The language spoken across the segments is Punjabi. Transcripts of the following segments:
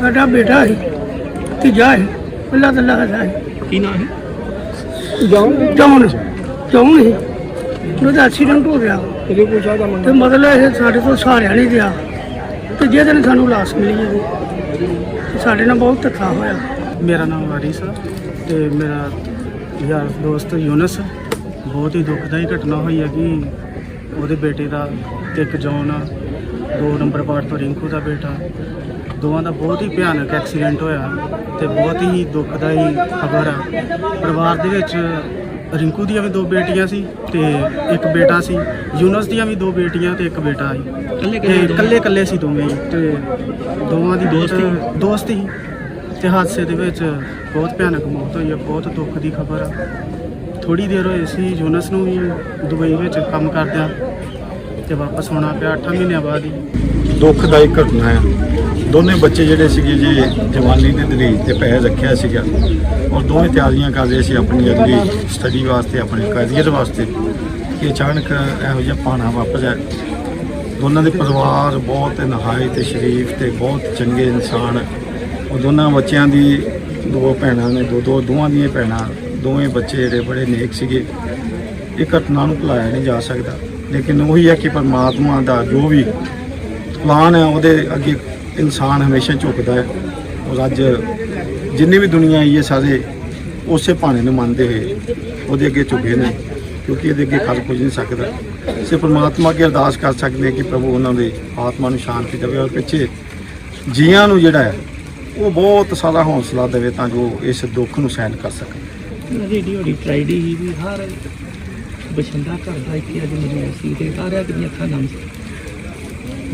ਸਾਡਾ ਬੇਟਾ ਹੈ ਤੀਜਾ ਹੈ ਅੱਲਾ ਤਾਲਾ ਦਾ ਹੈ ਕੀ ਨਾਮ ਹੈ ਜੌਨ ਜੌਨ ਹੀ ਉਹਦਾ ਐਕਸੀਡੈਂਟ ਹੋ ਗਿਆ। ਇਹਦੇ ਪੁੱਛਾ ਦਾ ਤੇ ਮਤਲਬ ਇਹ ਸਾਡੇ ਤੋਂ ਸਹਾਰਿਆ ਨਹੀਂ ਗਿਆ। ਤੇ ਜਿਹਦੇ ਨੇ ਸਾਨੂੰ ਲਾਸ ਮਿਲੀ ਹੈ ਤੇ ਸਾਡੇ ਨਾਲ ਬਹੁਤ ਧੱਕਾ ਹੋਇਆ। ਮੇਰਾ ਨਾਮ ਵਾਰਿਸ ਆ ਤੇ ਮੇਰਾ ਯਾਰ ਦੋਸਤ ਯੂਨਸ ਬਹੁਤ ਹੀ ਦੁਖਦਾਈ ਘਟਨਾ ਹੋਈ ਹੈ ਕਿ ਉਹਦੇ ਬੇਟੇ ਦਾ ਤੇ ਇੱਕ ਜੌਨ ਆ। ਦੋ ਨੰਬਰ ਪਾਰਟ ਤੋਂ ਰਿੰਕੂ ਦਾ ਬੇਟਾ। ਦੋਵਾਂ ਦਾ ਬਹੁਤ ਹੀ ਭਿਆਨਕ ਐਕਸੀਡੈਂਟ ਹੋਇਆ ਤੇ ਬਹੁਤ ਹੀ ਦੁਖਦਾਈ ਖਬਰ ਆ। ਪਰਿਵਾਰ ਦੇ ਵਿੱਚ ਰਿੰਕੂ ਦੀਆਂ ਵੀ ਦੋ ਬੇਟੀਆਂ ਸੀ ਤੇ ਇੱਕ ਬੇਟਾ ਸੀ ਯੂਨਸ ਦੀਆਂ ਵੀ ਦੋ ਬੇਟੀਆਂ ਤੇ ਇੱਕ ਬੇਟਾ ਸੀ। ਕੱਲੇ ਤੇ ਇਕੱਲੇ ਇਕੱਲੇ ਸੀ ਦੋਵੇਂ ਹੀ ਤੇ ਦੋਵਾਂ ਦੀ ਦੋਸਤ ਦੋਸਤ ਹੀ। ਤੇ ਹਾਦਸੇ ਦੇ ਵਿੱਚ ਬਹੁਤ ਭਿਆਨਕ ਮੌਤ ਹੋਈ ਹੈ ਬਹੁਤ ਦੁੱਖ ਦੀ ਖਬਰ ਆ। ਥੋੜੀ ਦੇਰ ਹੋਈ ਸੀ ਯੂਨਸ ਨੂੰ ਵੀ ਦੁਬਈ ਵਿੱਚ ਕੰਮ ਕਰਦਿਆਂ ਤੇ ਵਾਪਸ ਹੋਣਾ ਪਿਆ 8 ਮਹੀਨਿਆਂ ਬਾਅਦ ਹੀ। ਦੁਖਦਾਈ ਘਟਨਾ ਹੈ ਦੋਨੇ ਬੱਚੇ ਜਿਹੜੇ ਸੀਗੇ ਜੀ, ਜਵਾਨੀ ਦੇ ਦਲੀਲ ਤੇ ਪੈਰ ਰੱਖਿਆ ਸੀਗਾ, ਔਰ ਦੋਵੇਂ ਤਿਆਰੀਆਂ ਕਰ ਰਹੇ ਸੀ ਆਪਣੀ ਅਗਲੀ ਸਟੱਡੀ ਵਾਸਤੇ, ਆਪਣੇ ਕੈਰੀਅਰ ਵਾਸਤੇ, ਕਿ ਅਚਾਨਕ ਇਹੋ ਜਿਹਾ ਪਾਣਾ ਵਾਪਰਿਆ ਦੋਨਾਂ ਦੇ ਪਰਿਵਾਰ ਬਹੁਤ ਨਹਾਏ ਤੇ ਸ਼ਰੀਫ ਤੇ ਬਹੁਤ ਚੰਗੇ ਇਨਸਾਨ। ਉਹ ਦੋਨਾਂ ਬੱਚਿਆਂ ਦੀ ਦੋ ਭੈਣਾਂ ਨੇ ਦੋ ਦੋ ਦੋਵਾਂ ਦੀਆਂ ਭੈਣਾਂ, ਦੋਵੇਂ ਬੱਚੇ ਜਿਹੜੇ ਬੜੇ ਨੇਕ ਸੀਗੇ। ਇਹ ਘਟਨਾ ਨੂੰ ਭੁਲਾਇਆ ਨਹੀਂ ਜਾ ਸਕਦਾ। ਲੇਕਿਨ ਉਹੀ ਹੈ ਕਿ ਪਰਮਾਤਮਾ ਦਾ ਜੋ ਵੀ ਪਲਾਨ ਹੈ, ਉਹਦੇ ਅੱਗੇ ਇਨਸਾਨ ਹਮੇਸ਼ਾ ਝੁਕਦਾ ਹੈ। ਔਰ ਅੱਜ ਜਿੰਨੀ ਵੀ ਦੁਨੀਆ ਆਈ ਹੈ ਸਾਰੇ ਉਸੇ ਭਾਣੇ ਨੂੰ ਮੰਨਦੇ ਹੋਏ ਉਹਦੇ ਅੱਗੇ ਝੁਕੇ ਨੇ, ਕਿਉਂਕਿ ਇਹਦੇ ਅੱਗੇ ਕਰ ਕੁਝ ਨਹੀਂ ਸਕਦਾ। ਸੇ ਪਰਮਾਤਮਾ ਅੱਗੇ ਅਰਦਾਸ ਕਰ ਸਕਦੇ ਕਿ ਪ੍ਰਭੂ ਉਹਨਾਂ ਦੇ ਆਤਮਾ ਨੂੰ ਸ਼ਾਂਤੀ ਦੇਵੇ। ਔਰ ਪਿੱਛੇ ਜੀਆਂ ਨੂੰ ਜਿਹੜਾ ਹੈ, ਉਹ ਬਹੁਤ ਸਾਰਾ ਹੌਸਲਾ ਦੇਵੇ ਤਾਂ ਜੋ ਇਸ ਦੁੱਖ ਨੂੰ ਸਹਿਣ ਕਰ ਸਕਣ। ਜਿਹੜੀ ਹੋੜੀ ਟ੍ਰਾਈਡੀ ਵੀ ਹਰ ਬਸ਼ੰਦਾ ਘਰ ਇੱਥੇ ਅੱਜ ਮਿਲਿਆ ਸੀ ਤੇ ਸਾਰਿਆਂ ਦੀਆਂ ਅੱਖਾਂ ਨਮ ਸੀ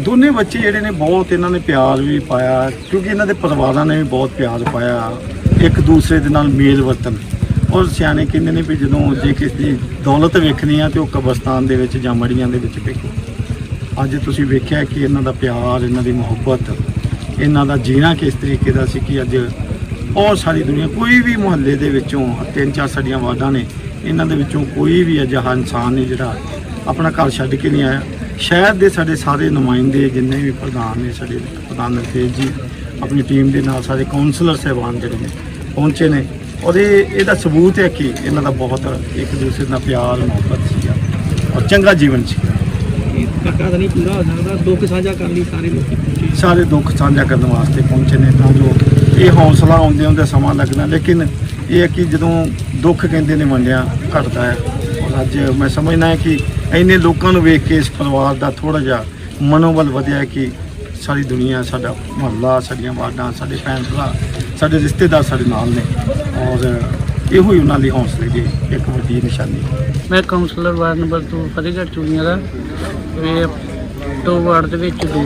ਦੋਨੇ ਬੱਚੇ ਜਿਹੜੇ ਨੇ ਬਹੁਤ ਇਹਨਾਂ ਨੇ ਪਿਆਰ ਵੀ ਪਾਇਆ, ਕਿਉਂਕਿ ਇਹਨਾਂ ਦੇ ਪਰਿਵਾਰਾਂ ਨੇ ਵੀ ਬਹੁਤ ਪਿਆਰ ਪਾਇਆ, ਇੱਕ ਦੂਸਰੇ ਦੇ ਨਾਲ ਮੇਲ ਵਰਤਨ ਔਰ ਸਿਆਣੇ ਕਹਿੰਦੇ ਨੇ ਵੀ ਜਦੋਂ ਜੇ ਕਿਸੇ ਦੀ ਦੌਲਤ ਵੇਖਣੀ ਆ ਤੇ ਉਹ ਕਬਰਸਤਾਨ ਦੇ ਵਿੱਚ ਜਾਂ ਮੜੀਆਂ ਦੇ ਵਿੱਚ ਵੇਖੋ। ਅੱਜ ਤੁਸੀਂ ਵੇਖਿਆ ਕਿ ਇਹਨਾਂ ਦਾ ਪਿਆਰ, ਇਹਨਾਂ ਦੀ ਮੁਹੱਬਤ, ਇਹਨਾਂ ਦਾ ਜੀਣਾ ਕਿਸ ਤਰੀਕੇ ਦਾ ਸੀ ਕਿ ਅੱਜ ਬਹੁਤ ਸਾਰੀ ਦੁਨੀਆ, ਕੋਈ ਵੀ ਮੁਹੱਲੇ ਦੇ ਵਿੱਚੋਂ ਤਿੰਨ ਚਾਰ ਸਾਡੀਆਂ ਵਾਰਡਾਂ ਨੇ, ਇਹਨਾਂ ਦੇ ਵਿੱਚੋਂ ਕੋਈ ਵੀ ਅਜਿਹਾ ਇਨਸਾਨ ਨਹੀਂ ਜਿਹੜਾ ਆਪਣਾ ਘਰ ਛੱਡ ਕੇ ਨਹੀਂ ਆਇਆ। ਸ਼ਹਿਰ ਦੇ ਸਾਡੇ ਸਾਰੇ ਨੁਮਾਇੰਦੇ ਜਿੰਨੇ ਵੀ ਪ੍ਰਧਾਨ ਨੇ ਸਾਡੇ ਪ੍ਰਧਾਨ ਨਰਤੇਜ ਜੀ ਆਪਣੀ ਟੀਮ ਦੇ ਨਾਲ ਸਾਰੇ ਕਾਉਂਸਲਰ ਸਹਿਬਾਨ ਜਿਹੜੇ ਨੇ ਪਹੁੰਚੇ ਨੇ। ਔਰ ਇਹ ਇਹਦਾ ਸਬੂਤ ਹੈ ਕਿ ਇਹਨਾਂ ਦਾ ਬਹੁਤ ਇੱਕ ਦੂਸਰੇ ਨਾਲ ਪਿਆਰ ਮੁਹੱਬਤ ਸੀਗਾ ਔਰ ਚੰਗਾ ਜੀਵਨ ਸੀ। ਇਹ ਧੱਕਾ ਤਾਂ ਨਹੀਂ ਪੂਰਾ ਹੋ ਸਕਦਾ ਦੁੱਖ ਸਾਂਝਾ ਕਰਨ ਲਈ ਸਾਰੇ ਲੋਕੀ ਪਹੁੰਚੇ। ਸਾਰੇ ਦੁੱਖ ਸਾਂਝਾ ਕਰਨ ਵਾਸਤੇ ਪਹੁੰਚੇ ਨੇ ਤਾਂ ਜੋ ਇਹ ਹੌਸਲਾ ਆਉਂਦੇ ਹੁੰਦੇ ਸਮਾਂ ਲੱਗਦਾ ਲੇਕਿਨ ਇਹ ਹੈ ਕਿ ਜਦੋਂ ਦੁੱਖ ਕਹਿੰਦੇ ਨੇ ਵੰਡਿਆ ਘਟਦਾ ਹੈ। ਔਰ ਅੱਜ ਮੈਂ ਸਮਝਦਾ ਹਾਂ ਕਿ ਇੰਨੇ ਲੋਕਾਂ ਨੂੰ ਵੇਖ ਕੇ ਇਸ ਪਰਿਵਾਰ ਦਾ ਥੋੜਾ ਜਿਹਾ ਮਨੋਬਲ ਵਧਿਆ ਕਿ ਸਾਰੀ ਦੁਨੀਆ, ਸਾਡਾ ਮੁਹੱਲਾ, ਸਾਡੀਆਂ ਵਾਰਡਾਂ, ਸਾਡੇ ਭੈਣ ਭਰਾ, ਸਾਡੇ ਰਿਸ਼ਤੇਦਾਰ ਸਾਡੇ ਨਾਲ ਨੇ ਔਰ ਇਹੋ ਹੀ ਉਹਨਾਂ ਦੀ ਹੌਸਲੇ ਦੀ ਇੱਕ ਵੱਡੀ ਨਿਸ਼ਾਨੀ ਮੈਂ councillor ward number 2 Fatehgarh Churian ਦਾ। ਇਹ ਦੋ ਵਾਰਡ ਦੇ ਵਿੱਚ ਦੋ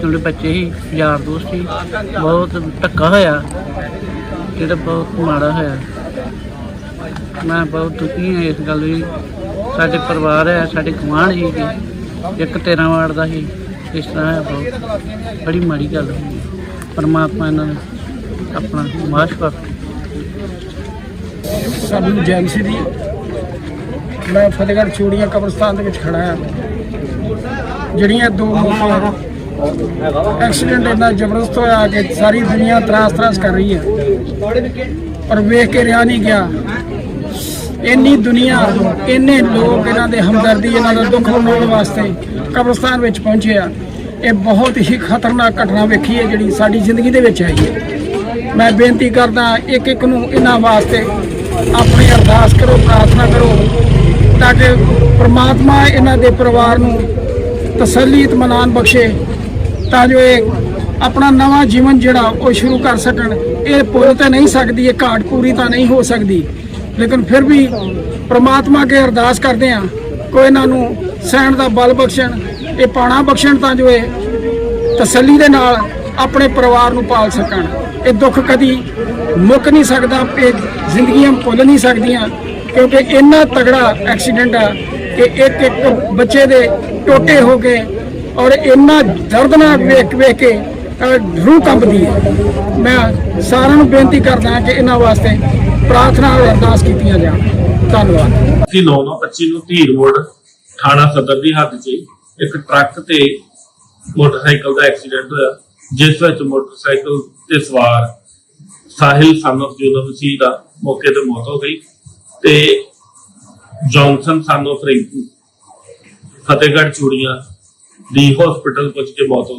ਜਿਹੜੇ ਬੱਚੇ ਸੀ, ਯਾਰ ਦੋਸਤ ਸੀ, ਬਹੁਤ ਧੱਕਾ ਹੋਇਆ, ਜਿਹੜਾ ਬਹੁਤ ਮਾੜਾ ਹੋਇਆ। ਮੈਂ ਬਹੁਤ ਦੁਖੀ ਹਾਂ ਇਸ ਗੱਲ ਲਈ। ਸਾਡੇ ਪਰਿਵਾਰ ਹੈ, ਸਾਡੇ ਗੁਆਂਢ ਜੀ ਜੀ। ਇੱਕ 13 ਵਾਰਡ ਦਾ ਸੀ। ਇਸ ਤਰ੍ਹਾਂ ਹੈ ਬਹੁਤ। ਬੜੀ ਮਾੜੀ ਗੱਲ ਹੋਈ ਪਰਮਾਤਮਾ ਇਹਨਾਂ ਨੂੰ ਆਪਣਾ ਮਾਸ਼ ਬਖਸ਼ੇ ਸਾਨੂੰ ਜੈਮਸੀ ਦੀ ਮੈਂ ਫਤਿਹਗੜ੍ਹ ਚੂੜੀਆਂ ਕਬਰਸਤਾਨ ਦੇ ਵਿੱਚ ਖੜਾ ਆ ਜਿਹੜੀਆਂ ਦੋ ਮੌਤਾਂ ਐਕਸੀਡੈਂਟ ਇੰਨਾ ਜ਼ਬਰਦਸਤ ਹੋਇਆ ਕਿ ਸਾਰੀ ਦੁਨੀਆ ਤਰਾਸ ਤਰਾਸ ਕਰ ਰਹੀ ਹੈ। ਪਰ ਵੇਖ ਕੇ ਰਿਹਾ ਨਹੀਂ ਗਿਆ। ਇੰਨੀ ਦੁਨੀਆ, ਇੰਨੇ ਲੋਕ ਇਹਨਾਂ ਦੇ ਹਮਦਰਦੀ, ਇਹਨਾਂ ਦਾ ਦੁੱਖ ਮਨਾਉਣ ਵਾਸਤੇ ਕਬਰਸਤਾਨ ਵਿੱਚ ਪਹੁੰਚੇ ਆ। ਇਹ ਬਹੁਤ ਹੀ ਖਤਰਨਾਕ ਘਟਨਾ ਵੇਖੀ ਹੈ ਜਿਹੜੀ ਸਾਡੀ ਜ਼ਿੰਦਗੀ ਦੇ ਵਿੱਚ ਆਈ ਹੈ। ਮੈਂ ਬੇਨਤੀ ਕਰਦਾ ਇੱਕ ਇੱਕ ਨੂੰ ਇਹਨਾਂ ਵਾਸਤੇ ਆਪਣੀ ਅਰਦਾਸ ਕਰੋ, ਪ੍ਰਾਰਥਨਾ ਕਰੋ, ਤਾਂ ਕਿ ਪ੍ਰਮਾਤਮਾ ਇਹਨਾਂ ਦੇ ਪਰਿਵਾਰ ਨੂੰ ਤਸੱਲੀ ਇਤਮਾਨਾਨ ਬਖਸ਼ੇ, ਤਾਂ ਜੋ ਇਹ ਆਪਣਾ ਨਵਾਂ ਜੀਵਨ ਜਿਹੜਾ ਉਹ ਸ਼ੁਰੂ ਕਰ ਸਕਣ। ਇਹ ਪੁੱਲ ਤਾਂ ਨਹੀਂ ਸਕਦੀ, ਇਹ ਘਾਟ ਪੂਰੀ ਤਾਂ ਨਹੀਂ ਹੋ ਸਕਦੀ। ਲੇਕਿਨ ਫਿਰ ਵੀ ਪ੍ਰਮਾਤਮਾ ਕੇ ਅਰਦਾਸ ਕਰਦੇ ਆ ਕੋਈ ਇਹਨਾਂ ਨੂੰ ਸਹਿਣ ਦਾ ਬਲ ਬਖਸ਼ਣ, ਇਹ ਪਾਣਾ ਬਖਸ਼ਣ ਤਾਂ ਜੋ ਇਹ ਤਸੱਲੀ ਦੇ ਨਾਲ ਆਪਣੇ ਪਰਿਵਾਰ ਨੂੰ ਪਾਲ ਸਕਣ। ਇਹ ਦੁੱਖ ਕਦੀ ਮੁੱਕ ਨਹੀਂ ਸਕਦਾ, ਇਹ ਜ਼ਿੰਦਗੀਆਂ ਭੁੱਲ ਨਹੀਂ ਸਕਦੀਆਂ ਕਿਉਂਕਿ ਇੰਨਾ ਤਗੜਾ ਐਕਸੀਡੈਂਟ ਆ ਕਿ ਇੱਕ ਇੱਕ ਬੱਚੇ ਦੇ ਟੋਟੇ ਹੋ ਗਏ ਔਰ ਇੰਨਾ ਦਰਦਨਾਕ ਵੇਖ ਵੇਖ ਕੇ ਰੂਹ ਕੰਬਦੀ ਹੈ। ਮੈਂ ਸਾਰਿਆਂ ਨੂੰ ਬੇਨਤੀ ਕਰਦਾ ਹਾਂ ਕਿ ਇਹਨਾਂ ਵਾਸਤੇ ਪ੍ਰਾਰਥਨਾ ਔਰ ਅਰਦਾਸ ਕੀਤੀਆਂ ਜਾਣ ਧੰਨਵਾਦ। ਕਿ 925 ਨੂੰ ਧੀਰ ਰੋਡ ਥਾਣਾ ਸਦਰ ਦੀ ਹੱਦ 'ਚ ਇੱਕ ਟਰੱਕ ਤੇ ਮੋਟਰਸਾਈਕਲ ਦਾ ਐਕਸੀਡੈਂਟ ਹੋਇਆ, ਜਿਸ ਵਿੱਚ ਮੋਟਰਸਾਈਕਲ ਤੇ ਸਵਾਰ ਸਾਹਿਲ ਸਾਨੂੰ ਜੂਨਰ ਮਸੀਹ ਦਾ ਮੌਕੇ ਤੇ ਮੌਤ ਹੋ ਗਈ ਤੇ ਜੌਨਸਨ ਸਾਨੂੰ ਰਿੰਕੂ ਫਤਿਹਗੜ੍ਹ ਚੂੜੀਆਂ ਦੀ ਹਸਪੀਟਲ ਪਹੁੰਚ ਕੇ ਮੌਤ ਹੋ